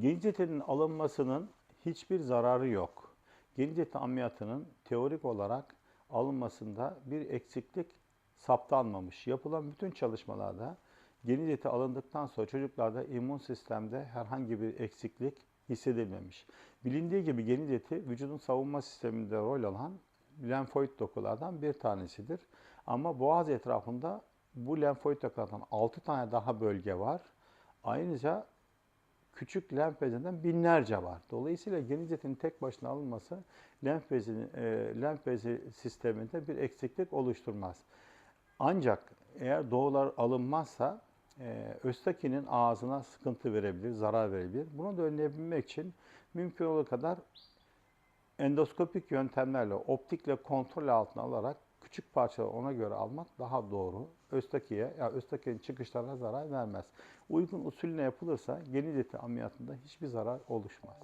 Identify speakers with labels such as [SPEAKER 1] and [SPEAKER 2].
[SPEAKER 1] Geniz etinin alınmasının hiçbir zararı yok. Geniz eti ameliyatının teorik olarak alınmasında bir eksiklik saptanmamış. Yapılan bütün çalışmalarda geniz eti alındıktan sonra çocuklarda immün sistemde herhangi bir eksiklik hissedilmemiş. Bilindiği gibi geniz eti vücudun savunma sisteminde rol alan lenfoid dokulardan bir tanesidir. Ama boğaz etrafında bu lenfoid dokulardan 6 tane daha bölge var. Ayrıca küçük lenf bezinden binlerce var. Dolayısıyla geniz etinin tek başına alınması lenf bezi, e, lenf bezi sisteminde bir eksiklik oluşturmaz. Ancak eğer doğular alınmazsa e, Östaki'nin ağzına sıkıntı verebilir, zarar verebilir. Bunu da önleyebilmek için mümkün olduğu kadar endoskopik yöntemlerle, optikle kontrol altına alarak küçük parçaları ona göre almak daha doğru. Östaki'ye, ya Östaki'nin çıkışlarına zarar vermez. Uygun usulüne yapılırsa geniz eti ameliyatında hiçbir zarar oluşmaz.